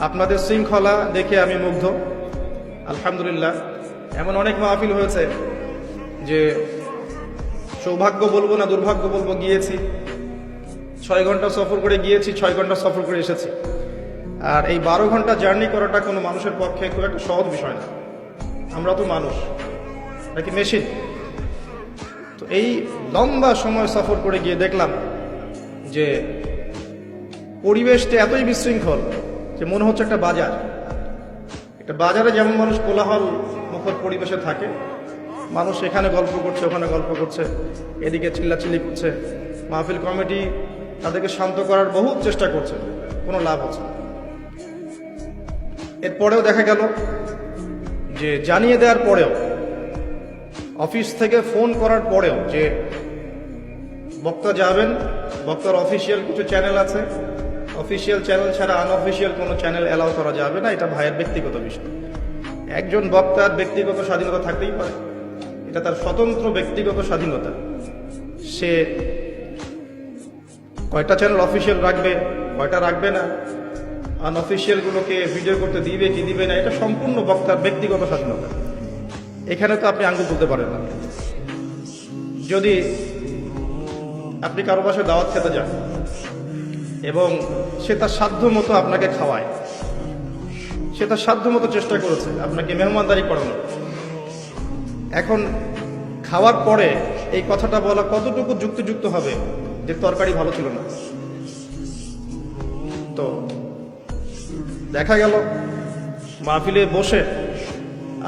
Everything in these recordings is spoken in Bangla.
আপনাদের শৃঙ্খলা দেখে আমি মুগ্ধ। আলহামদুলিল্লাহ। এমন অনেক মাহফিল হয়েছে যে সৌভাগ্য বলব না দুর্ভাগ্য বলব, গিয়েছি। ছয় ঘণ্টা সফর করে গিয়েছি, ছয় ঘণ্টা সফর করে এসেছি। আর এই বারো ঘণ্টা জার্নি করাটা কোনো মানুষের পক্ষে খুব একটা সহজ বিষয় না। আমরা তো মানুষ, নাকি মেশিন? তো এই লম্বা সময় সফর করে গিয়ে দেখলাম যে পরিবেশটা এতই বিশৃঙ্খল যে মনে হচ্ছে একটা বাজার। একটা বাজারে যেমন মানুষ কোলাহল মুখর পরিবেশে থাকে, মানুষ এখানে গল্প করছে, ওখানে গল্প করছে, এদিকে চিল্লাচিল্লি করছে। মাহফিল কমিটি তাদেরকে শান্ত করার বহু চেষ্টা করছে, কোনো লাভ হচ্ছে না। এরপরেও দেখা গেল যে জানিয়ে দেওয়ার পরেও, অফিস থেকে ফোন করার পরেও যে বক্তা যাবেন, বক্তার অফিসিয়াল কিছু চ্যানেল আছে অফিসিয়াল চ্যানেল ছাড়া আনঅফিসিয়াল কোনো চ্যানেল অ্যালাউ করা যাবে না, এটা ভাইয়ের ব্যক্তিগত বিষয়। একজন বক্তার ব্যক্তিগত স্বাধীনতা থাকতেই পারে। এটা তার স্বতন্ত্র ব্যক্তিগত স্বাধীনতা। সে কয়টা চ্যানেল অফিসিয়াল রাখবে, কয়টা রাখবে না আনঅফিসিয়ালগুলোকে ভিডিও করতে দিবে কি দিবে না, এটা সম্পূর্ণ বক্তার ব্যক্তিগত স্বাধীনতা। এখানে তো আপনি আঙ্গুল তুলতে পারেন না। যদি আপনি কারও পাশে দাওয়াত খেতে যান এবং সে তার সাধ্য মতো আপনাকে খাওয়ায়। সে তার সাধ্য মতো চেষ্টা করেছে, আপনাকে মেহমানদারি করানো এখন খাওয়ার পরে এই কথাটা বলা কতটুকু যুক্তিযুক্ত হবে, যে তরকারি ভালো ছিল না। তো দেখা গেল, মাহফিলে বসে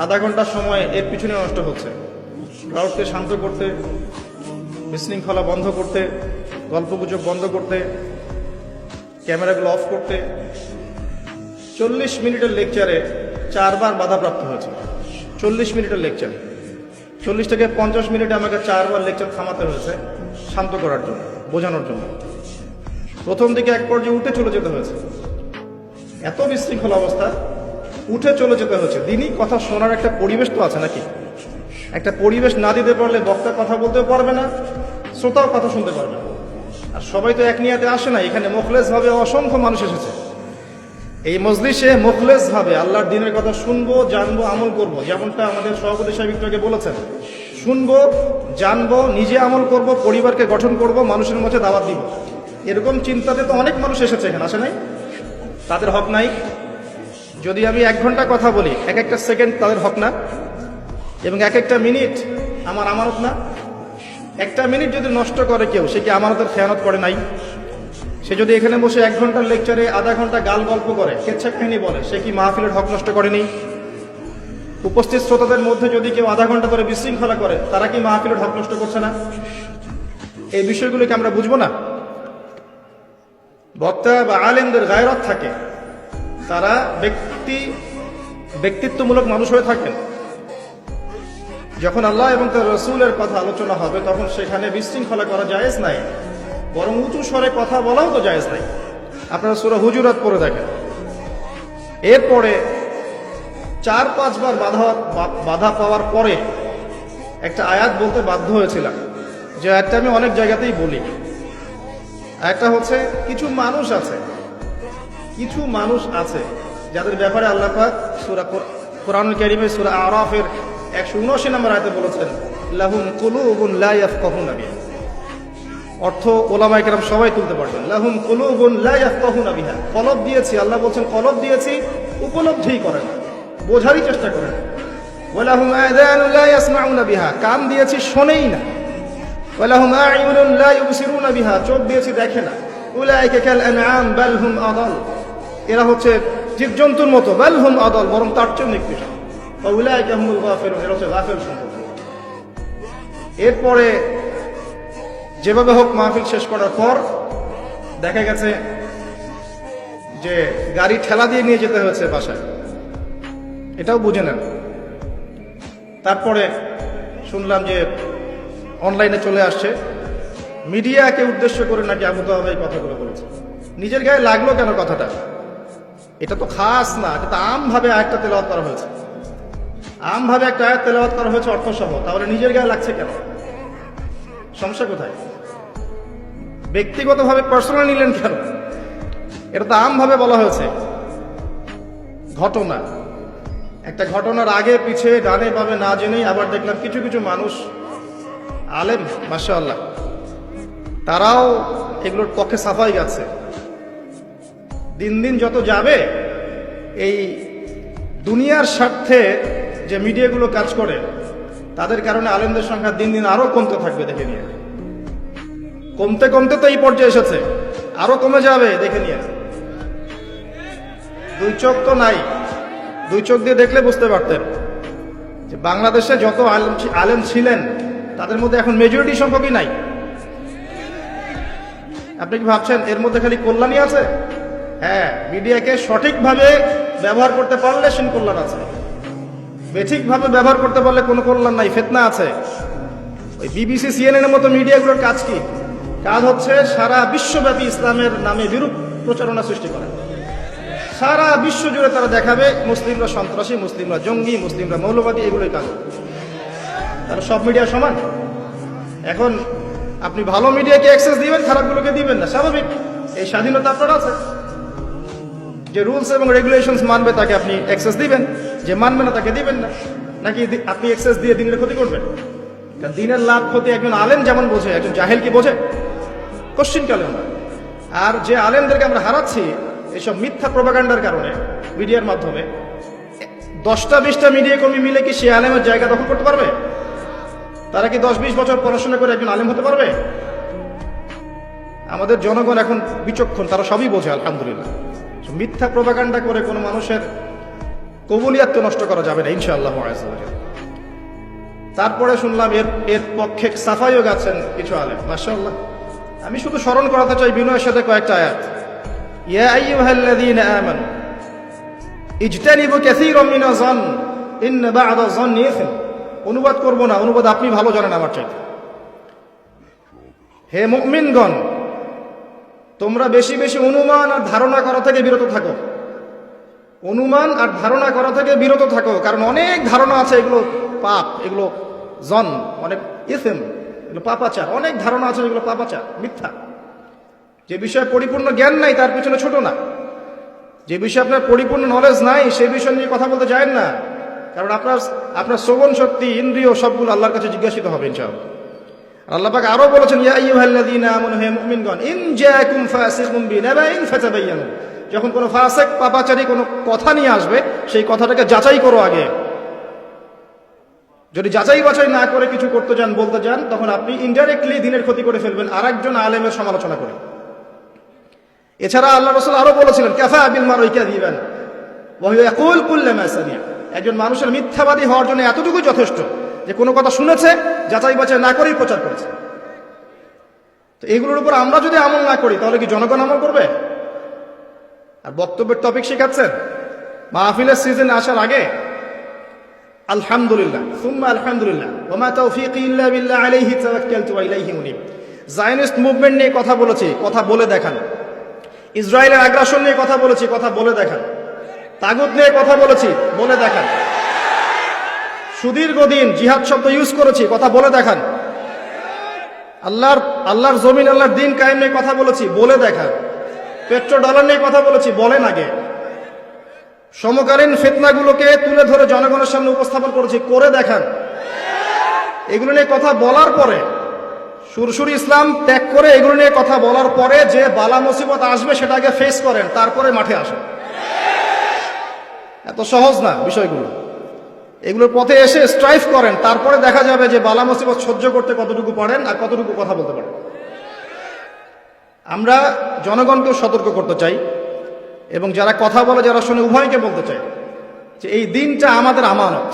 আধা ঘণ্টা সময় এর পিছনে নষ্ট হচ্ছে। ক্রাউডকে শান্ত করতে, বিশৃঙ্খলা বন্ধ করতে, গল্পগুজব বন্ধ করতে ক্যামেরাগুলো অফ করতে চল্লিশ মিনিটের লেকচারে চারবার বাধাপ্রাপ্ত হয়েছে। চল্লিশ মিনিটের লেকচার চল্লিশ থেকে পঞ্চাশ মিনিটে আমাকে চারবার লেকচার থামাতে হয়েছে শান্ত করার জন্য, বোঝানোর জন্য। প্রথম দিকে এক পর্যায়ে উঠে চলে যেতে হয়েছে। এত বিশৃঙ্খল অবস্থা, উঠে চলে যেতে হয়েছে। দিনই কথা শোনার একটা পরিবেশ তো আছে নাকি? একটা পরিবেশ না দিতে পারলে বক্তা কথা বলতেও পারবে না, শ্রোতাও কথা শুনতে পারবে না। আর সবাই তো এক নিয়াতে আসে না, এখানে মুখলেস ভাবে অসংখ্য মানুষ এসেছে। এই মজলিসে মুখলেস ভাবে আল্লাহর দিনের কথা শুনব, জানব, আমল করব, যেমনটা আমাদের সভাপতি সাহেব একটু বলেছেন। শুনব, জানব, নিজে আমল করব, পরিবারকে গঠন করব, মানুষের মধ্যে দাওয়াত দিব। এরকম চিন্তাতে তো অনেক মানুষ এসেছে এখানে, আসে নাই? তাদের হক নাই। যদি আমি এক ঘণ্টা কথা বলি, এক একটা সেকেন্ড তাদের হক না, এবং এক একটা মিনিট আমার আমানত না। একটা মিনিট যদি নষ্ট করে কেউ, সে কি আমানতের খেয়ানত করে নাই? সে যদি এখানে বসে এক ঘণ্টার লেকচারে আধা ঘণ্টা গাল গল্প করে কেচ্ছা কাহিনী বলে, সে কি মাহফিলের হক নষ্ট করেনি? উপস্থিত শ্রোতাদের মধ্যে যদি কেউ আধা ঘণ্টা ধরে বিশৃঙ্খলা করে, তারা কি মাহফিলের হক নষ্ট করছে না? এই বিষয়গুলোকে আমরা বুঝব না। বক্তা বা আলেমদের গায়রত থাকে। তারা ব্যক্তি ব্যক্তিত্বমূলক মানুষ হয়ে থাকেন। যখন আল্লাহ এবং তার রসুলের কথা আলোচনা হবে, তখন সেখানে বিশৃঙ্খলা করা জায়েজ নাই। বরং উঁচু স্বরে কথা বলাও তো জায়েজ নাই। আপনারা সুরা হুজুরাত পড়ে দেখেন। এরপরে চার, পাঁচবার বাধা বাধা পাওয়ার পরে একটা আয়াত বলতে বাধ্য হয়েছিলাম, যে আয়াতটা আমি অনেক জায়গাতেই বলি। একটা হচ্ছে, কিছু মানুষ আছে, কিছু মানুষ আছে যাদের ব্যাপারে আল্লাহ পাক সূরা কোর- কোরআনুল কারীমে সূরা আরাফের 179 নম্বর আয়তে বলেছেন, লাহুম কুলুবুন লা ইয়াফকাহুনা বিহা অর্থ ওলামায়ে কেরাম সবাই তুলতে পারবেন। লাহুম কুলুবুন লা ইয়াফকাহুনা বিহা কলব দিয়েছি, আল্লাহ বলছেন, কলব দিয়েছি উপলব্ধি করেন বোঝারই চেষ্টা করেন ওয়ালাহুম আযানুন লা ইয়াসমাউনা বিহা কান দিয়েছি, শোনেই না। ওয়ালাহুম আ'ইউনুন লা ইউবসিরুনা বিহা চোখ দিয়েছি, দেখে না। উলাইকা কাল আনআম, বাল হুম আদাল। এরা হচ্ছে জীবজন্তুর মতো, বাল হুম আদাল, বরং তার চেয়ে নিকৃষ্ট। এরপরে যেভাবে হোক মাহফিল শেষ করার পর দেখা গেছে যে গাড়ি ঠেলা দিয়ে নিয়ে যেতে হয়েছে বাসায়। এটাও বুঝে নেন। তারপরে শুনলাম যে অনলাইনে চলে আসছে। মিডিয়াকে উদ্দেশ্য করে নাকি আবু তাহা এই কথাগুলো বলেছে। নিজের গায়ে লাগল কেন কথাটা? এটা তো খাস না, এটা তো আমভাবে আয়াতটা তেলাওয়াত করা হয়েছে। আমভাবে একটা আয়াত তেলাওয়াত করা হয়েছে অর্থসহ, তাহলে নিজের গায়ে লাগছে কেন? সমস্যা কোথায়? ব্যক্তিগতভাবে পার্সোনাল নিলেন কেন? এটা তো আমভাবে বলা হয়েছে। ঘটনা। একটা ঘটনার আগে, পিছে, ডানে, বামে, না জেনেই আবার দেখলাম কিছু কিছু মানুষ আলেম মাসা আল্লাহ তারাও এগুলোর পক্ষে সাফাই গেছে দিন দিন যত যাবে, এই দুনিয়ার স্বার্থে যে মিডিয়াগুলো কাজ করে, তাদের কারণে আলেমদের সংখ্যা দিন দিন আরও কমতে থাকবে, দেখে নিয়ে। কমতে কমতে তো এই পর্যায়ে এসেছে, আরও কমে যাবে, দেখে নিয়ে। দুই চোখ তো নাই, দুই চোখ দিয়ে দেখলে বুঝতে পারতেন যে বাংলাদেশে যত আলেম আলেম ছিলেন, তাদের মধ্যে এখন মেজরিটি সংখ্যকই নাই। আপনি কি ভাবছেন, এর মধ্যে খালি কল্যাণই আছে? হ্যাঁ মিডিয়াকে সঠিকভাবে ব্যবহার করতে পারলে সেন কল্যাণ আছে। বেঠিকভাবে ব্যবহার করতে পারলে কোনো কল্যাণ নাই, ফেতনা আছে। ওই বিবিসি সিএনএন এর মতো মিডিয়াগুলোর কাজ কি? কাজ হচ্ছে সারা বিশ্বব্যাপী ইসলামের নামে বিরূপ প্রচারণা সৃষ্টি করে। সারা বিশ্ব জুড়ে তারা দেখাবে, মুসলিমরা সন্ত্রাসী, মুসলিমরা জঙ্গি, মুসলিমরা মৌলবাদী, এগুলোই কাজ। তারা সব মিডিয়া সমান। এখন আপনি ভালো মিডিয়াকে অ্যাক্সেস দিবেন, খারাপগুলোকে দিবেন না, স্বাভাবিক। এই স্বাধীনতা আপনার আছে। যে রুলস এবং রেগুলেশনস মানবে, তাকে আপনি অ্যাক্সেস দিবেন। যে মানবে না তাকে দিবেন না। নাকি আপনি এক্সেস দিয়ে দিনের ক্ষতি করবেন? কারণ দিনের লাভ ক্ষতি একজন আলেম যেমন বোঝে, একজন জাহেল কি বোঝে? কোশ্চিন কালেও না আর যে আলেমদেরকে আমরা হারাচ্ছি এইসব মিথ্যা প্রপাগান্ডার কারণে, মিডিয়ার মাধ্যমে, দশটা বিশটা মিডিয়া কর্মী মিলে কি সে আলেমের জায়গা দখল করতে পারবে? তারা কি দশ বিশ বছর পড়াশোনা করে একজন আলেম হতে পারবে? আমাদের জনগণ এখন বিচক্ষণ, তারা সবই বোঝে, আলহামদুলিল্লাহ। মিথ্যা প্রপাগান্ডা করে কোনো মানুষের কবুলিয়াত্ম নষ্ট করা যাবে না, ইনশাআল্লাহ। তারপরে শুনলাম এর এর পক্ষে সাফাইও গেছেন কিছু আলেম, মাশাআল্লাহ। আমি শুধু স্মরণ করাতে চাই বিনয়ের সাথে কয়েকটা আয়াত। ইয়া আইয়ুহাল্লাযীনা আমানু, ইজতানিবু কাসীরাম মিনা যন, ইন্না বা'দা যন্নি ইসম। অনুবাদ করব না, অনুবাদ আপনি ভালো জানেন আমার চাইতে। হে মুমিনগণ, তোমরা বেশি বেশি অনুমান আর ধারণা করা থেকে বিরত থাকো। অনুমান আর ধারণা করা থেকে বিরত থাকো। কারণ অনেক ধারণা আছে, এগুলো পাপ, এগুলো জন, অনেক ইসেম, এগুলো পাপাচার, অনেক ধারণা আছে, এগুলো পাপাচার, মিথ্যা। যে বিষয়ে পরিপূর্ণ জ্ঞান নাই, তার পিছনে ছোট না। যে বিষয়ে আপনার পরিপূর্ণ নলেজ নাই সেই বিষয় নিয়ে কথা বলতে যায় না। কারণ আপনার আপনার শ্রবণ শক্তি, ইন্দ্রিয় সবগুলো আল্লাহর কাছে জিজ্ঞাসিত হবে আর আল্লাহ আরও বলেছেন, ইয়া আইয়ুহাল্লাযীনা আমানু, হে মুমিনগণ, ইন জাআকুম ফাসিকুম বিনাবাইন ফাতাবায়ানু যখন কোনো ফাসিক, পাপাচারী কোনো কথা নিয়ে আসবে, সেই কথাটাকে যাচাই করো আগে। যদি যাচাই বাছাই না করে কিছু করতে যান, বলতে যান, তখন আপনি ইনডাইরেক্টলি দিনের ক্ষতি করে ফেলবেন, আরেকজন আলেমের সমালোচনা করে। এছাড়া আল্লাহ রসুল আরও বলেছিলেন ক্যাফা আবিল মার ঐক্যা দিবেন একজন মানুষের মিথ্যাবাদী হওয়ার জন্য এতটুকু যথেষ্ট যে কোনো কথা শুনেছে, যাচাই বাছাই না করেই প্রচার করেছে। তো এগুলোর উপর আমরা যদি আমল না করি, তাহলে কি জনগণ আমল করবে? আর বক্তব্যের টপিক শেখাচ্ছেন? মাহফিলের সিজন আসার আগে? আলহামদুলিল্লাহ। সুম্মা আলহামদুলিল্লাহ। ওমা তৌফিক ইল্লা বিল্লাহ আলাইহি তাওয়াক্কালতু ওয়া ইলাইহি মুনিব জায়নিস্ট মুভমেন্ট নিয়ে কথা বলেছি, কথা বলে দেখান। ইসরায়েলের আগ্রাসন নিয়ে কথা বলেছি, কথা বলে দেখান। তাগুত নিয়ে কথা বলেছি, বলে দেখান। সুদীর্ঘদিন জিহাদ শব্দ ইউজ করেছি, কথা বলে দেখান। আল্লাহর আল্লাহর জমিন, আল্লাহর দিন কায়েম নিয়ে কথা বলেছি, বলে দেখান। পেট্রো ডলার নিয়ে কথা বলেছি, বলেন আগে। সমকালীন ফিতনাগুলোকে তুলে ধরে জনগণের সামনে উপস্থাপন করেছি, করে দেখান। এগুলো নিয়ে কথা বলার পরে, সুরসুরি ইসলাম ত্যাগ করে এগুলো নিয়ে কথা বলার পরে যে বালা মুসিবত আসবে সেটাকে ফেস করেন, তারপরে মাঠে আসেন। এত সহজ না বিষয়গুলো। এগুলোর পথে এসে স্ট্রাইভ করেন, তারপরে দেখা যাবে যে বালা মুসিবত সহ্য করতে কতটুকু পারেন আর কতটুকু কথা বলতে পারেন। আমরা জনগণকেও সতর্ক করতে চাই এবং যারা কথা বলে, যারা শুনে উভয়কে বলতে চাই যে এই দিনটা আমাদের আমানত।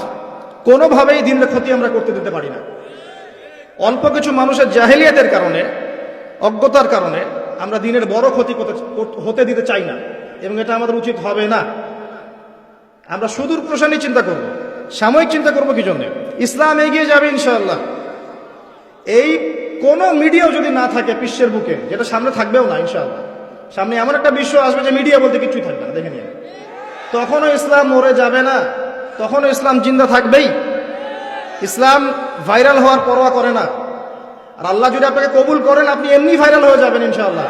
কোনোভাবেই দিনের ক্ষতি আমরা করতে দিতে পারি না। অল্প কিছু মানুষের জাহেলিয়াতের কারণে, অজ্ঞতার কারণে আমরা দিনের বড় ক্ষতি হতে দিতে চাই না এবং এটা আমাদের উচিত হবে না। আমরা সুদূর প্রসারী চিন্তা করব, সাময়িক চিন্তা করব কি জন্য? ইসলাম এগিয়ে যাবে ইনশাআল্লাহ। এই কোন মিডিয়াও যদি না থাকে বিশ্বের বুকে, যেটা সামনে থাকবেও না, ইনশাআল্লাহ। সামনে এমন একটা বিশ্ব আসবে যে মিডিয়া বলতে কিছুই থাকবে না, দেখে নিয়ে তখনও ইসলাম মরে যাবে না, তখনও ইসলাম জিন্দা থাকবেই। ইসলাম ভাইরাল হওয়ার পরোয়া করে না। আর আল্লাহ যদি আপনাকে কবুল করেন, আপনি এমনি ভাইরাল হয়ে যাবেন, ইনশাআল্লাহ।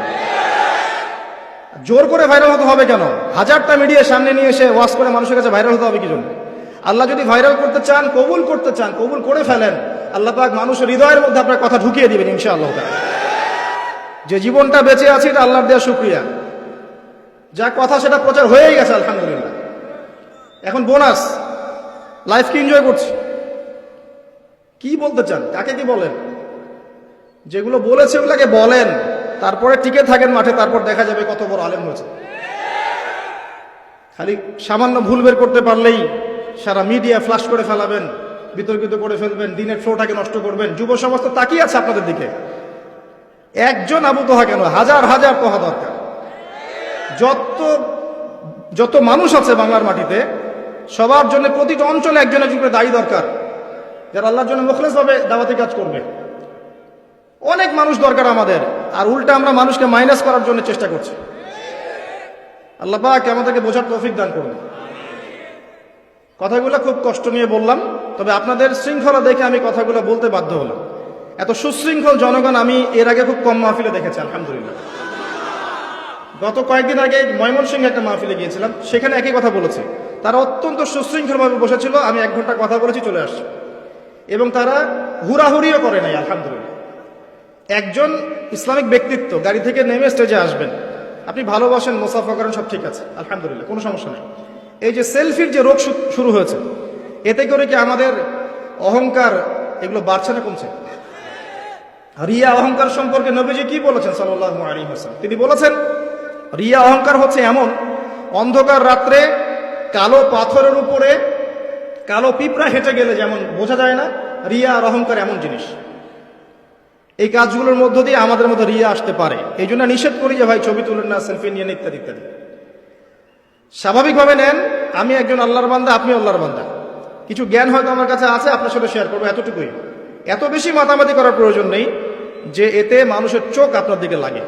জোর করে ভাইরাল হতে হবে কেন? হাজারটা মিডিয়া সামনে নিয়ে এসে ওয়াশ করে মানুষের কাছে ভাইরাল হতে হবে কি জন্য? আল্লাহ যদি ভাইরাল করতে চান, কবুল করতে চান, কবুল করে ফেলেন আল্লাহ পাক মানুষের হৃদয়ের মধ্যে আপনার কথা ঢুকিয়ে দিবেন, ইনশাআল্লাহ। যে জীবনটা বেঁচে আছে, এটা আল্লাহর দেওয়া শুক্রিয়া। যা কথা সেটা প্রচার হয়েই গেছে, আলহামদুলিল্লাহ। এখন বোনাস, লাইফকে এনজয় করছি। কি বলতে চান? কাকে কি বলেন? যেগুলো বলেছে ওগুলোকে বলেন, তারপরে টিকে থাকেন মাঠে, তারপর দেখা যাবে কত বড় আলেম হয়েছে। খালি সামান্য ভুল বের করতে পারলেই সারা মিডিয়া ফ্লাশ করে ফেলাবেন। বিতর্কিত করে ফেলবেন, দিনের ফ্লোটাকে নষ্ট করবেন। যুব সমাজ তো তাকিয়ে আছে আপনাদের দিকে। একজন আবু তোহা কেন? হাজার হাজার তোহা দরকার। যত যত মানুষ আছে বাংলার মাটিতে, সবার জন্য প্রতিটা অঞ্চলে একজন একজন করে দায়ী দরকার। যারা আল্লাহর জন্য মুখলেস ভাবে দাওয়াতি কাজ করবে। অনেক মানুষ দরকার আমাদের। আর উল্টা আমরা মানুষকে মাইনাস করার জন্য চেষ্টা করছি। আল্লাহ পাক আমাদেরকে বোঝার তৌফিক দান করুন। কথাগুলো খুব কষ্ট নিয়ে বললাম। তবে আপনাদের শৃঙ্খলা দেখে আমি কথাগুলো বলতে বাধ্য হলাম। এত সুশৃঙ্খল জনগণ আমি এর আগে খুব কম মাহফিলে দেখেছি, আলহামদুলিল্লাহ। গত কয়েকদিন আগে ময়মনসিংহে একটা মাহফিলে গিয়েছিলাম, সেখানে একই কথা বলেছে। তারা অত্যন্ত সুশৃঙ্খলভাবে বসেছিল, আমি এক ঘণ্টা কথা বলেছি, চলে আসছি। এবং তারা হুড়াহুড়িও করে নাই, আলহামদুলিল্লাহ। একজন ইসলামিক ব্যক্তিত্ব গাড়ি থেকে নেমে স্টেজে আসবেন, আপনি ভালোবাসেন, মোসাফা করেন, সব ঠিক আছে, আলহামদুলিল্লাহ, কোনো সমস্যা নেই। এই যে সেলফির যে রোগ শুরু হয়েছে এতে করে কি আমাদের অহংকার এগুলো বাড়ছে না কমছে? রিয়া অহংকার সম্পর্কে নবীজি কি বলেছেন সাল্লাহ তিনি বলেছেন, রিয়া অহংকার হচ্ছে এমন, অন্ধকার রাত্রে কালো পাথরের উপরে কালো পিঁপড়া হেঁটে গেলে যেমন বোঝা যায় না, রিয়া আর অহংকার এমন জিনিস। এই কাজগুলোর মধ্য দিয়ে আমাদের মধ্যে রিয়া আসতে পারে। এই জন্য নিষেধ করি যে ভাই ছবি তুলেন না, সেলফি নিয়ে ইত্যাদি ইত্যাদি। স্বাভাবিকভাবে নেন, আমি একজন আল্লাহর বান্দা আপনি আল্লাহর বান্দা। কিছু জ্ঞান হয়তো আমার কাছে আছে, আপনার সাথে শেয়ার করব এতটুকুই। এত বেশি মাতামাতি করার প্রয়োজন নেই যে এতে মানুষের চোখ আপনার দিকে লাগে।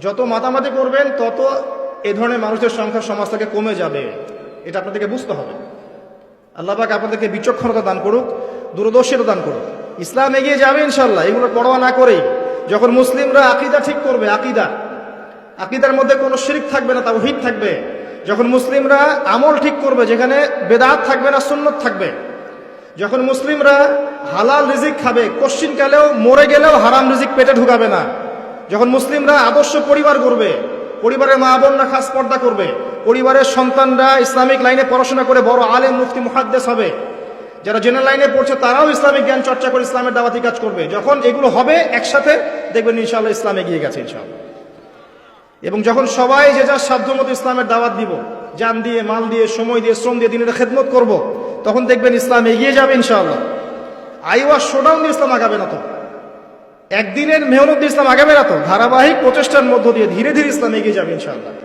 যত মাতামাতি করবেন, তত এ ধরনের মানুষের সংখ্যা সমাজ থেকে কমে যাবে। এটা আপনাদেরকে বুঝতে হবে। আল্লাহ পাক আপনাদেরকে বিচক্ষণতা দান করুক, দূরদর্শিতা দান করুক। ইসলাম এগিয়ে যাবে ইনশাল্লাহ এগুলো পরোয়া না করেই। যখন মুসলিমরা আকিদা ঠিক করবে, আকিদা। আকিদার মধ্যে কোনো শিরিক থাকবে না তাও হিট থাকবে। যখন মুসলিমরা আমল ঠিক করবে, যেখানে বেদাত থাকবে না, সুন্নত থাকবে, যখন মুসলিমরা হালাল রিজিক খাবে কোশ্চিনকালেও মরে গেলেও হারাম রিজিক পেটে ঢুকাবে না। যখন মুসলিমরা আদর্শ পরিবার করবে পরিবারের মা বোনরা খাস পর্দা করবে, পরিবারের সন্তানরা ইসলামিক লাইনে পড়াশোনা করে বড় আলেম, মুফতি, মুহাদ্দেস হবে। যারা জেনারেল লাইনে পড়ছে, তারাও ইসলামিক জ্ঞান চর্চা করে ইসলামের দাওয়াতি কাজ করবে। যখন এগুলো হবে, একসাথে দেখবেন ইনশাআল্লাহ ইসলাম এগিয়ে গেছে ইনশাআল্লাহ। এবং যখন সবাই যে যার সাধ্যমতো ইসলামের দাওয়াত দিব যান দিয়ে, মাল দিয়ে, সময় দিয়ে, শ্রম দিয়ে, দিনের খেদমত করব, তখন দেখবেন ইসলাম এগিয়ে যাবে ইনশাআল্লাহ। আইওয়া শোডাউন ইসলাম আগাবে না তো। একদিনের মেহনত ইসলাম আগাবে না তো। ধারাবাহিক প্রচেষ্টার মধ্য দিয়ে ধীরে ধীরে ইসলাম এগিয়ে যাবে ইনশাআল্লাহ।